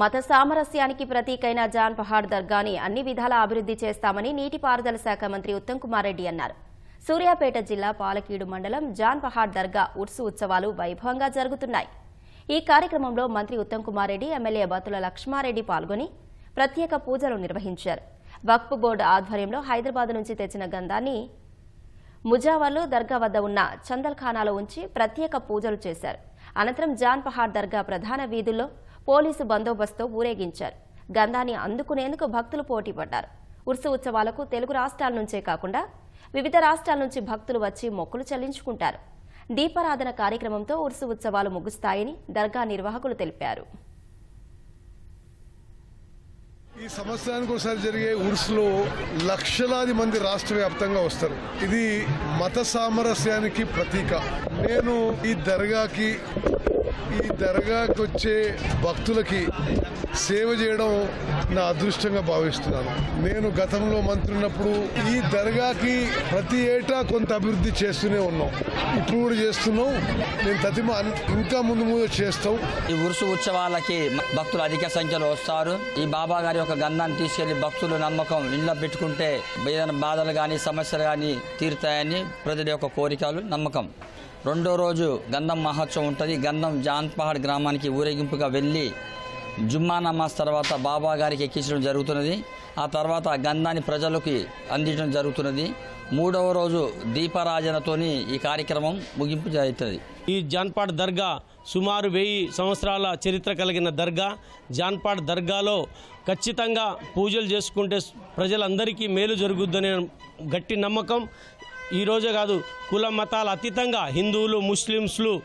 మత సామరస్యానికి ప్రతీకైన జాన్ పహాడ్ దర్గాని అన్ని విధాలా అభివృద్ధి చేస్తామని నీటిపారుదల శాఖ మంత్రి ఉత్తమ్ కుమార్ రెడ్డి అన్నారు. సూర్యాపేట జిల్లా పాలకీడు మండలం జాన్ పహాడ్ దర్గా ఉర్సు ఉత్సవాలు వైభవంగా జరుగుతున్నాయి. ఈ కార్యక్రమంలో మంత్రి ఉత్తమ్ కుమార్ రెడ్డి ఎమ్మెల్యే బతుల లక్ష్మారెడ్డి పాల్గొని ప్రత్యేక పూజలు నిర్వహించారు. వక్ఫ్ బోర్డు ఆధ్వర్యంలో హైదరాబాద్ నుంచి తెచ్చిన గంధాన్ని ముజావర్లో దర్గా వద్ద ఉన్న చందల్ఖానాలో ఉంచి ప్రత్యేక పూజలు చేశారు. అనంతరం జాన్ పహాడ్ దర్గా ప్రధాన వీధుల్లో పోలీసు బందోబస్తుతో ఊరేగించారు. గంధాన్ని అందుకునేందుకు భక్తులు పోటీపడ్డారు. ఉర్సు ఉత్సవాలకు తెలుగు రాష్ట్రాల నుంచే కాకుండా వివిధ రాష్ట్రాల నుంచి భక్తులు వచ్చి మొక్కులు చెల్లించుకుంటారు. దీపారాధన కార్యక్రమంతో ఉర్సు ఉత్సవాలు ముగుస్తాయని దర్గా నిర్వాహకులు తెలిపారు. ఈ సంవత్సరానికి ఒకసారి జరిగే ఉర్సులో లక్షలాది మంది రాష్ట్ర వ్యాప్తంగా వస్తారు. ఇది మత సామరస్యానికి ప్రతీక. నేను ఈ దర్గాకి ఈ దర్గాకు వచ్చే భక్తులకి సేవ చేయడం నా అదృష్టంగా భావిస్తున్నాను. నేను గతంలో మంత్రి ఉన్నప్పుడు ఈ దర్గాకి ప్రతి ఏటా కొంత అభివృద్ధి చేస్తూనే ఉన్నాం. ఇప్పుడు కూడా చేస్తున్నాం. నేను తతిమ ఇంకా ముందు ముందు చేస్తాం. ఈ ఉరుసు ఉత్సవాలకి భక్తులు అధిక సంఖ్యలో వస్తారు. ఈ బాబా గారి యొక్క గంధాన్ని తీసుకెళ్ళి భక్తులు నమ్మకం ఇంట్లో పెట్టుకుంటే ఏదైనా బాధలు కానీ సమస్యలు కానీ తీరుతాయని ప్రజల యొక్క కోరికలు నమ్మకం. రెండో రోజు గంధం మహోత్సవం ఉంటుంది. గంధం జాన్పహాడ్ గ్రామానికి ఊరేగింపుగా వెళ్ళి జుమ్మా నమాజ్ తర్వాత బాబా గారికి ఎక్కించడం జరుగుతున్నది. ఆ తర్వాత గంధాన్ని ప్రజలకి అందించడం జరుగుతున్నది. మూడవ రోజు దీపారాజనతోని ఈ కార్యక్రమం ముగింపు జరుగుతుంది ఈ జాన్పాడ్ దర్గా సుమారు వెయ్యి సంవత్సరాల చరిత్ర కలిగిన దర్గా. జాన్పాడ్ దర్గాలో ఖచ్చితంగా పూజలు చేసుకుంటే ప్రజలందరికీ మేలు జరుగుద్దనే గట్టి నమ్మకం. ఈరోజే కాదు కుల మతాల అతీతంగా హిందువులు ముస్లిమ్స్లు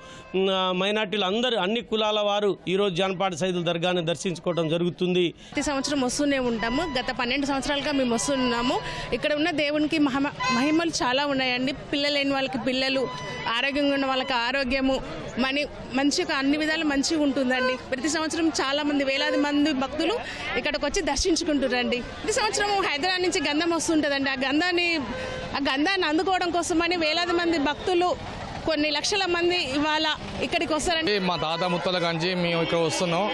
మైనార్టీలు అందరూ అన్ని కులాల వారు ఈరోజు జాన్పాడ్ సైదుల దర్గాని దర్శించుకోవడం జరుగుతుంది. ప్రతి సంవత్సరం వస్తూనే ఉంటాము. గత పన్నెండు సంవత్సరాలుగా మేము వస్తున్నాము. ఇక్కడ ఉన్న దేవునికి మహిమ మహిమలు చాలా ఉన్నాయండి. పిల్లలు లేని వాళ్ళకి పిల్లలు ఆరోగ్యంగా ఉన్న వాళ్ళకి ఆరోగ్యము మనీ మంచిగా అన్ని విధాలు మంచిగా ఉంటుందండి. ప్రతి సంవత్సరం చాలా మంది వేలాది మంది భక్తులు ఇక్కడికి వచ్చి దర్శించుకుంటారండి ప్రతి సంవత్సరం హైదరాబాద్ నుంచి గంధం వస్తుంటుందండి. ఆ గంధాన్ని ఆ గంధాన్ని అందుకోవడం కోసమని వేలాది మంది భక్తులు కొన్ని లక్షల మంది ఇవాళ ఇక్కడికి వస్తారండి మా తాత ముత్తల కాంచి మేము ఇక్కడ వస్తున్నాం.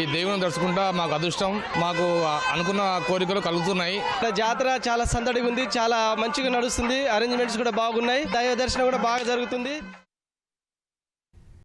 ఈ దేవుని దర్శకుంటా మాకు అదృష్టం. మాకు అనుకున్న కోరికలు కలుగుతున్నాయి. జాతర చాలా సందడిగా ఉంది చాలా మంచిగా నడుస్తుంది. అరేంజ్మెంట్స్ కూడా బాగున్నాయి. దైవ దర్శనం కూడా బాగా జరుగుతుంది.